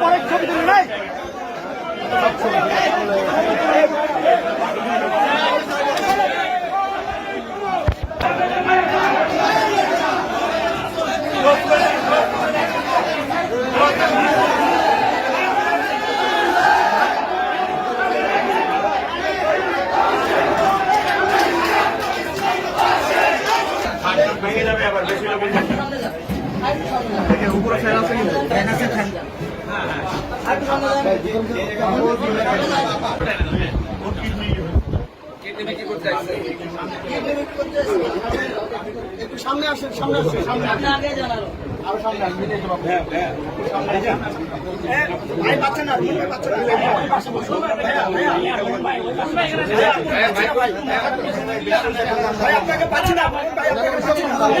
পরের ছবি তুলি নাই একটু সামনে আসেন সামনে আসেন। সামনে আসেন আরও সামনে আসেন ভাই বাচ্চা না ভাই বাচ্চা না ভাই আপনাকে পাচ্ছি না ভাই আপনাকে পাচ্ছি না ধরে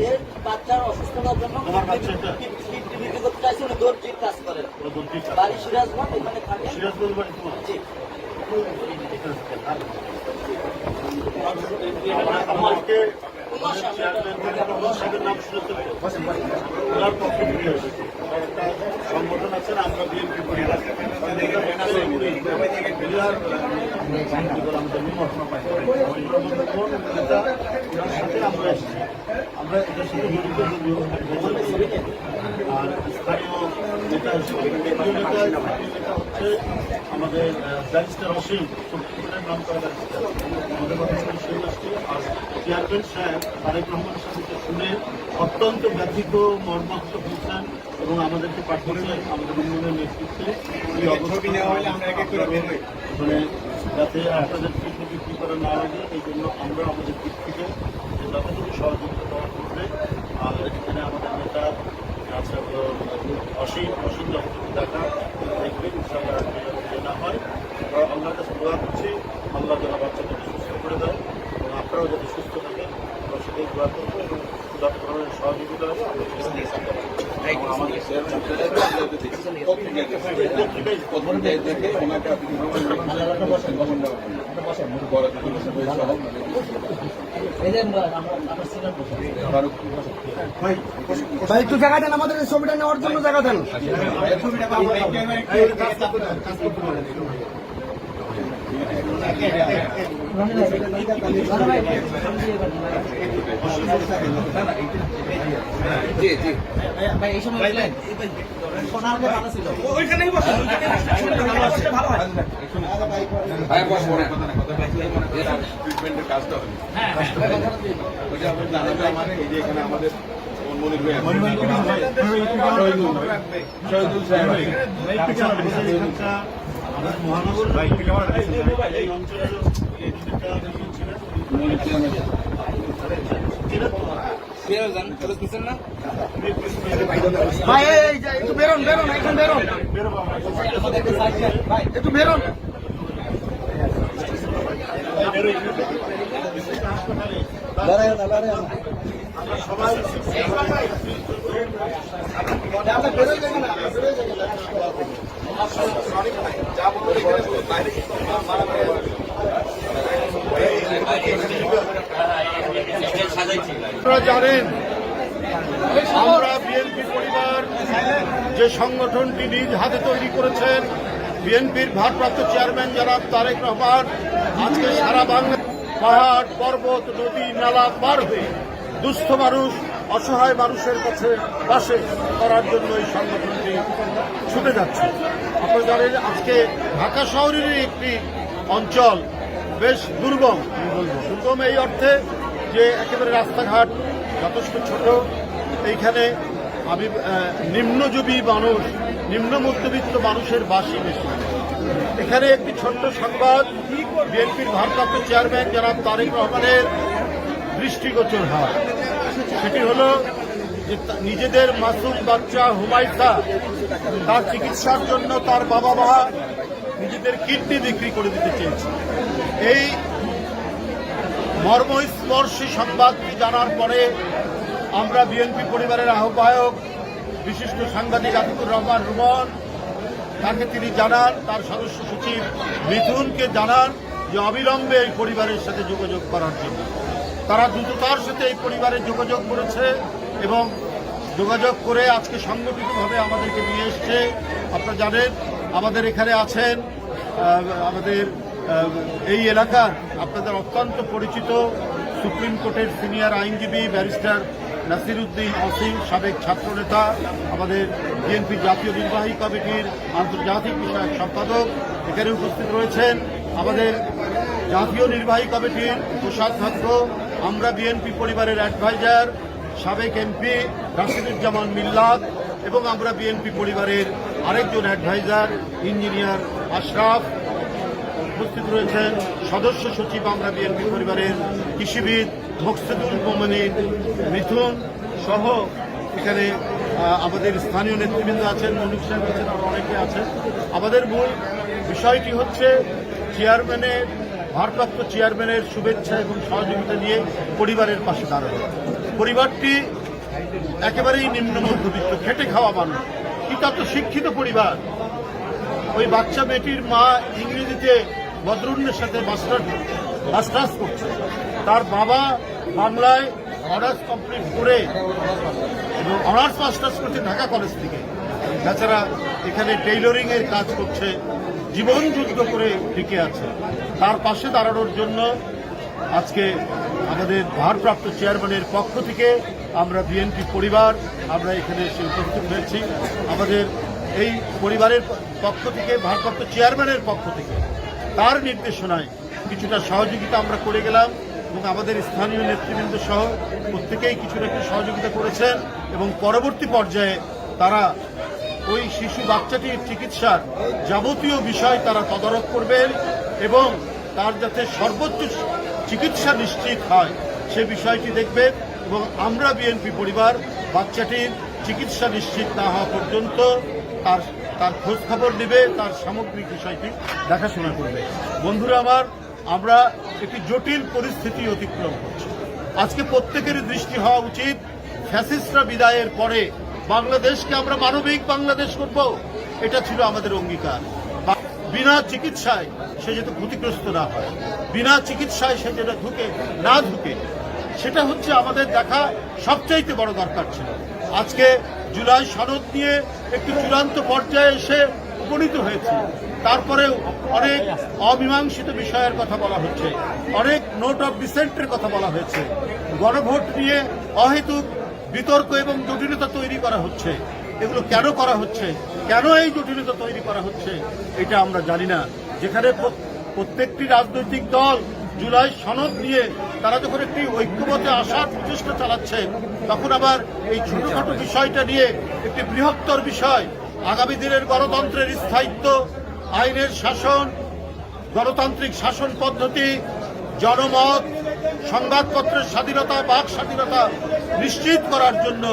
এর বাচ্চার অসুস্থতার জন্য ডিউটি করতে চাইছে উনি দর্জির কাজ করেন বাড়ি সিরাজগঞ্জ এখানে থাকে। জি। আমাকে ওনার পক্ষে থেকে একটা সংগঠন আছে আমরা বিএনপি করি সাথে আমরা এসেছি। আমরা এটার সাথে জড়িত যদিও, আর স্থানীয় নেতা নেতা হচ্ছে আমাদের ব্যারিস্টার অসীম। সুপ্রিমের নাম করা ব্যারিস্টার। আমাদের কথা শুনে সেই আসছে। আর চেয়ারম্যান সাহেব তারেক রহমানের সাথে শুনে অত্যন্ত ব্যথিত মর্মাহত হয়েছেন এবং আমাদেরকে পাঠিয়েছেন আমাদের উন্নয়নের নেতৃত্বে। মানে যাতে আপনাদের কিছু বিক্রি করা না লাগে এই জন্য আমরা আমাদের দিক থেকে যতটুকু সহযোগিতা করবে আর এখানে আমাদের নেতা আচ্ছা অসীম অসীম দেখা দেখবেন ইনশাআল্লাহ না হয়। আমরা আল্লাহর কাছে দোয়া করছি, আল্লাহ যেন বাচ্চাদেরকে সুস্থ করে দেয় এবং আপনারাও যাতে সুস্থ থাকেন, আমরা সেটাই দোয়া করব এবং ধরনের সহযোগিতা হবে। ভাই একটু জায়গা দেন আমাদের ছবিটা নেওয়ার জন্য জায়গা দেন। ট্রিটমেন্টের কাজটা হবে ওটা আমাদের এই যে এখানে আমাদের মনির ভাই শহীদুল সাহেব আমাদের মহানগর এই অঞ্চলের ভাই একটু বেরোন বেরোন এখন বেরোন। একটু বেরোন। আপনারা জানেন, আমরা বিএনপি পরিবার, যে সংগঠনটি নিজ হাতে তৈরি করেছেন বিএনপির ভারপ্রাপ্ত চেয়ারম্যান জনাব তারেক রহমান, আজকে সারা বাংলা পাহাড়, পর্বত, নদী, নালা পার হয়ে দুস্থ মানুষ, অসহায় মানুষের কাছে পাশে করার জন্য এই সংগঠনটি ছুটে যাচ্ছে। আপনারা জানেন, আজকে ঢাকা শহরেরই একটি অঞ্চল বেশ দুর্গম। আমি এই অর্থে যে একেবারে রাস্তাঘাট যথেষ্ট ছোট। এইখানে আমি নিম্নজীবী মানুষ, নিম্ন মধ্যবিত্ত মানুষের বাসই বেশি। এখানে একটি ছোট্ট সংবাদ, বিএনপির ভারপ্রাপ্ত চেয়ারম্যান জনাব তারেক রহমানের দৃষ্টিগোচর হয় সেটি হলো যে নিজেদের মাসুম বাচ্চা হুমায়সা, তার চিকিৎসার জন্য তার বাবা মা নিজেদের কিডনি বিক্রি করে দিতে চেয়েছে। এই মর্মস্পর্শী সংবাদটি জানার পরে আমরা বিএনপি পরিবারের আহ্বায়ক, বিশিষ্ট সাংবাদিক আতিকুর রহমান রুমন তাকে তিনি জানান, তার সদস্য সচিব মিথুনকে জানান যে অবিলম্বে এই পরিবারের সাথে যোগাযোগ করার জন্য। তারা দ্রুততার সাথে এই পরিবারে যোগাযোগ করেছে এবং যোগাযোগ করে আজকে সংগঠিতভাবে আমাদেরকে নিয়ে এসছে। আপনারা জানেন, আমাদের এখানে আছেন আমাদের এই এলাকার আপনাদের অত্যন্ত পরিচিত সুপ্রিম কোর্টের সিনিয়র আইনজীবী ব্যারিস্টার নাসিরুদ্দিন অসীম, সাবেক ছাত্রনেতা, আমাদের বিএনপি জাতীয় নির্বাহী কমিটির আন্তর্জাতিক বিষয়ক সম্পাদক, এখানে উপস্থিত রয়েছেন আমাদের জাতীয় নির্বাহী কমিটির কোষাধ্যক্ষ, আমরা বিএনপি পরিবারের অ্যাডভাইজার, সাবেক এমপি রাশিদুজ্জামান মিল্লাত এবং আমরা বিএনপি পরিবারের আরেকজন অ্যাডভাইজার, ইঞ্জিনিয়ার আশরাফ। উপস্থিত রয়েছেন সদস্য সচিব আমরা বিএনপি পরিবারের কৃষিবিদ মকসুদুল মোমিন, মিথুন সহ এখানে আমাদের স্থানীয় নেতৃবৃন্দ আছেন মনুক সাহেব আছেন, আরও অনেকে আছেন। আমাদের মূল বিষয়টি হচ্ছে চেয়ারম্যানের ভারপ্রাপ্ত চেয়ারম্যানের শুভেচ্ছা এবং সহযোগিতা নিয়ে পরিবারের পাশে দাঁড়ানো। পরিবারটি একেবারেই নিম্ন মধ্যবিত্ত, খেটে খাওয়া মানুষ। কিন্তু এত শিক্ষিত পরিবার। ওই বাচ্চা মেয়েটির মা ইংরেজিতে বদরুন্নের সাথে মাস্টার মাস্টার্স করছে। তার বাবা বাংলায় অনার্স কমপ্লিট করে এবং অনার্স মাস্টার্স করছে ঢাকা কলেজ থেকে। তাছাড়া এখানে টেইলরিং এর কাজ করছে, জীবন যুদ্ধ করে টিকে আছে। তার পাশে দাঁড়ানোর জন্য আজকে আমাদের ভারপ্রাপ্ত চেয়ারম্যানের পক্ষ থেকে আমরা বিএনপি পরিবার, আমরা এখানে এসে উপস্থিত হয়েছি। আমাদের এই পরিবারের পক্ষ থেকে, ভারপ্রাপ্ত চেয়ারম্যানের পক্ষ থেকে তার নির্দেশনায় কিছুটা সহযোগিতা আমরা করে গেলাম এবং আমাদের স্থানীয় নেতৃবৃন্দ সহ প্রত্যেকেই কিছুটা একটু সহযোগিতা করেছেন এবং পরবর্তী পর্যায়ে তারা ওই শিশু বাচ্চাটির চিকিৎসার যাবতীয় বিষয় তারা তদারক করবেন এবং তার যাতে সর্বোচ্চ চিকিৎসা নিশ্চিত হয় সে বিষয়টি দেখবেন এবং আমরা বিএনপি পরিবার বাচ্চাটির চিকিৎসা নিশ্চিত না হওয়া পর্যন্ত তার তার খোঁজ খবর নেবে, তার সামগ্রিক বিষয়টি দেখাশোনা করবে। বন্ধুরা আমার, আমরা একটি জটিল পরিস্থিতি অতিক্রম করছি। আজকে প্রত্যেকের দৃষ্টি হওয়া উচিত, ফ্যাসিস্টরা বিদায়ের পরে বাংলাদেশকে আমরা মানবিক বাংলাদেশ করব, এটা ছিল আমাদের অঙ্গীকার। বিনা চিকিৎসায় সে যাতে ক্ষতিগ্রস্ত না হয়, বিনা চিকিৎসায় সে যেটা ঢুকে, না ঢুকে সেটা হচ্ছে আমাদের দেখা সবচাইতে বড় দরকার ছিল। আজকে জুলাই সনদ নিয়ে একটি চূড়ান্ত পর্যায়ে এসে উপনীত হয়েছে। তারপরেও অনেক অমীমাংসিত বিষয়ের কথা বলা হচ্ছে। অনেক নোট অফ ডিসেন্টের কথা বলা হয়েছে। গণভোট নিয়ে অহেতুক বিতর্ক এবং জটিলতা তৈরি করা হচ্ছে। এগুলো কেন করা হচ্ছে? কেন এই জটিলতা তৈরি করা হচ্ছে? এটা আমরা জানি না। যেখানে প্রত্যেকটি রাজনৈতিক দল জুলাই সনদ নিয়ে তারা যখন একটি ঐক্যমতে আসার প্রচেষ্টা চালাচ্ছে, তখন আবার এই ছোটখাটো বিষয়টা নিয়ে একটি বৃহত্তর বিষয়, আগামী দিনের গণতন্ত্রের স্থায়িত্ব, আইনের শাসন, গণতান্ত্রিক শাসন পদ্ধতি, জনমত, সংবাদপত্রের স্বাধীনতা, বাক স্বাধীনতা নিশ্চিত করার জন্য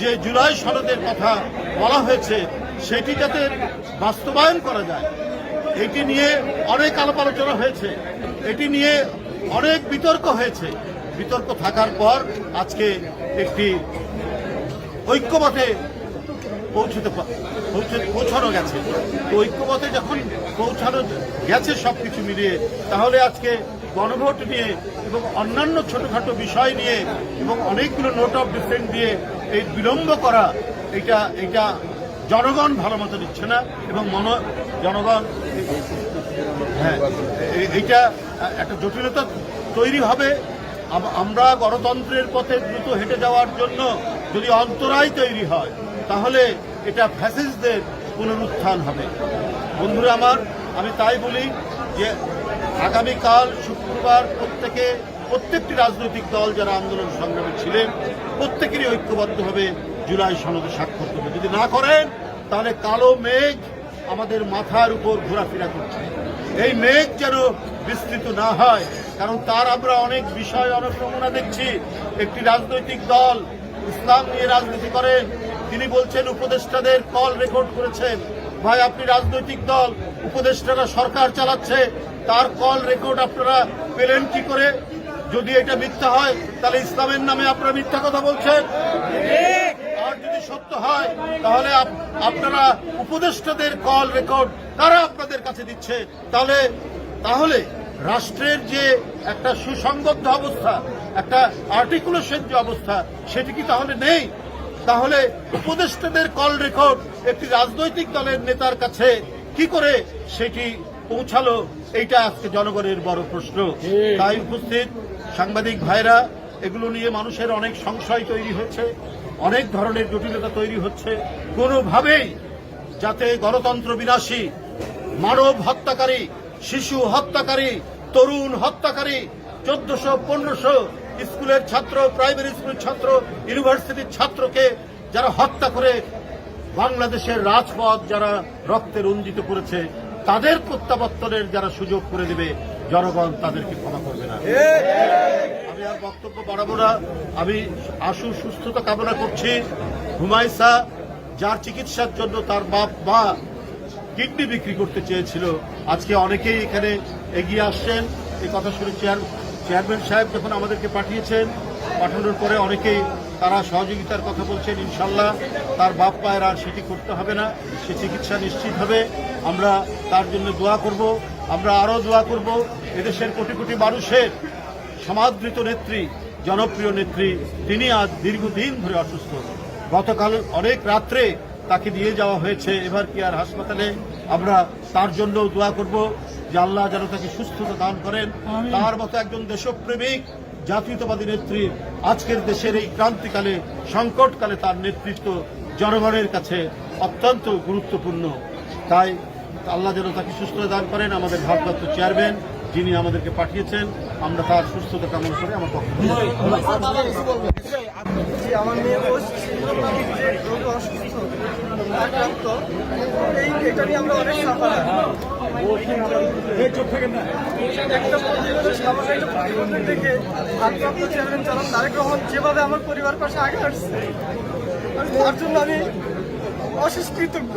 যে জুলাই সনদের কথা বলা হয়েছে, সেটি যাতে বাস্তবায়ন করা যায়, এটি নিয়ে অনেক আলাপ আলোচনা হয়েছে। এটি নিয়ে অনেক বিতর্ক হয়েছে। বিতর্ক থাকার পর আজকে একটি ঐক্যমতে পৌঁছতে পৌঁছে- পৌঁছানো গেছে। তো ঐক্যমতে যখন পৌঁছানো গেছে সব কিছু মিলিয়ে, তাহলে আজকে গণভোট নিয়ে এবং অন্যান্য ছোটখাটো বিষয় নিয়ে এবং অনেকগুলো নোট অফ ডিসেন্ট দিয়ে এই বিলম্ব করা, এটা এটা জনগণ ভালো মতো দিচ্ছে না এবং মন জনগণ হ্যাঁ এইটা একটা জটিলতা তৈরি হবে। আমরা গণতন্ত্রের পথে দ্রুত হেঁটে যাওয়ার জন্য যদি অন্তরায় তৈরি হয়, তাহলে এটা ফ্যাসিস্টদের পুনরুত্থান হবে। বন্ধুরা আমার, আমি তাই বলি যে আগামীকাল শুক্রবার প্রত্যেকে, প্রত্যেকটি রাজনৈতিক দল যারা আন্দোলন সংগ্রামে ছিলেন, প্রত্যেকেরই ঐক্যবদ্ধভাবে জুলাই সনদে স্বাক্ষর করবে। যদি না করেন, তাহলে কালো মেঘ আমাদের মাথার উপর ঘোরাফেরা করছে। এই মেঘ যেন বিস্তৃত না হয়। কারণ তার আমরা অনেক বিষয়, অনেক নমুনা দেখছি। একটি রাজনৈতিক দল ইসলাম নিয়ে রাজনীতি করেন তিনি বলছেন, উপদেষ্টাদের কল রেকর্ড করেছেন। ভাই, আপনি রাজনৈতিক দল, উপদেষ্টারা সরকার চালাচ্ছে। তার কল রেকর্ড আপনারা পেলেন কি করে? যদি এটা মিথ্যা হয়, তাহলে ইসলামের নামে আপনারা মিথ্যা কথা বলছেন? আর যদি সত্য হয়, তাহলে আপনারা উপদেষ্টাদের কল রেকর্ড কারা আপনাদের কাছে দিচ্ছে? তাহলে তাহলে রাষ্ট্রের যে একটা সুসংবদ্ধ অবস্থা, একটা আর্টিকুলেশন যে অবস্থা, সেটি কি তাহলে নেই? তাহলে উপদেষ্টাদের কল রেকর্ড একটি রাজনৈতিক দলের নেতার কাছে কি করে সেটি পৌঁছালো? এইটা আজকে জনগণের বড় প্রশ্ন। তাই উপস্থিত সাংবাদিক ভাইরা, এগুলো নিয়ে মানুষের অনেক সংশয় তৈরি হচ্ছে অনেক ধরনের জটিলতা তৈরি হচ্ছে। কোনোভাবেই যাতে গণতন্ত্র বিনাশী, মানব হত্যাকারী, শিশু হত্যাকারী, তরুণ হত্যাকারী, চোদ্দশো, পনেরোশো স্কুলের ছাত্র, প্রাইমারি স্কুলের ছাত্র, ইউনিভার্সিটির ছাত্রকে যারা হত্যা করে বাংলাদেশের রাজপথ যারা রক্তে রঞ্জিত করেছে, তাদের প্রত্যাবর্তনের যারা সুযোগ করে দেবে জনগণ তাদেরকে ক্ষমা করবে না। আমি আর বক্তব্য বাড়াবো না। আমি আশু সুস্থতা কামনা করছি। হুমায়সা যার চিকিৎসার জন্য তার বাপ মা কিডনি বিক্রি করতে চেয়েছিল। আজকে অনেকেই এখানে এগিয়ে আসছেন। এই কথা শুনে চেয়ার চেয়ারম্যান সাহেব যখন আমাদেরকে পাঠিয়েছেন পাঠানোর পরে অনেকেই তারা সহযোগিতার কথা বলছেন ইনশাল্লাহ তার বাপ মায়ের আর সেটি করতে হবে না সে চিকিৎসা নিশ্চিত হবে। আমরা তার জন্য দোয়া করব আমরা আরও দোয়া করব। এদেশের কোটি কোটি মানুষের সমাদৃত নেত্রী জনপ্রিয় নেত্রী তিনি আজ দীর্ঘদিন ধরে অসুস্থ। গতকাল অনেক রাত্রে তাকে দিয়ে যাওয়া হয়েছে এবার কি আর হাসপাতালে? আমরা তার জন্য দোয়া করব যে আল্লাহ যেন তাকে সুস্থতা দান করেন। তার মতো একজন দেশপ্রেমিক জাতীয়তাবাদী নেত্রী আজকের দেশের এই ক্রান্তিকালে, সংকটকালে তার নেতৃত্ব জনগণের কাছে অত্যন্ত গুরুত্বপূর্ণ। তাই আল্লাহ যেন তাকে সুস্থতা দান করেন, আমাদের ভারপ্রাপ্ত চেয়ারম্যান যিনি আমাদেরকে পাঠিয়েছেন, আমরা তার সুস্থতা কামনা করে আমার পক্ষ দেখে ভারপ্রাপ্ত চেয়ারম্যান জনাব তারেক রহমান যেভাবে আমার পরিবার পাশে আগে আসছে তার জন্য আমি অশেষ কৃতজ্ঞ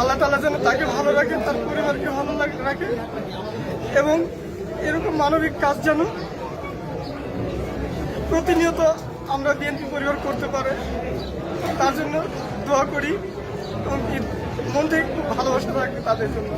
আল্লাহ তালা যেন তাকে ভালো রাখে তার পরিবারকে ভালো রাখে এবং এরকম মানবিক কাজ যেন প্রতিনিয়ত আমরা বিএনপি পরিবার করতে পারে, তার জন্য দোয়া করি এবং মন থেকে খুব ভালোবাসা থাকবে তাদের জন্য।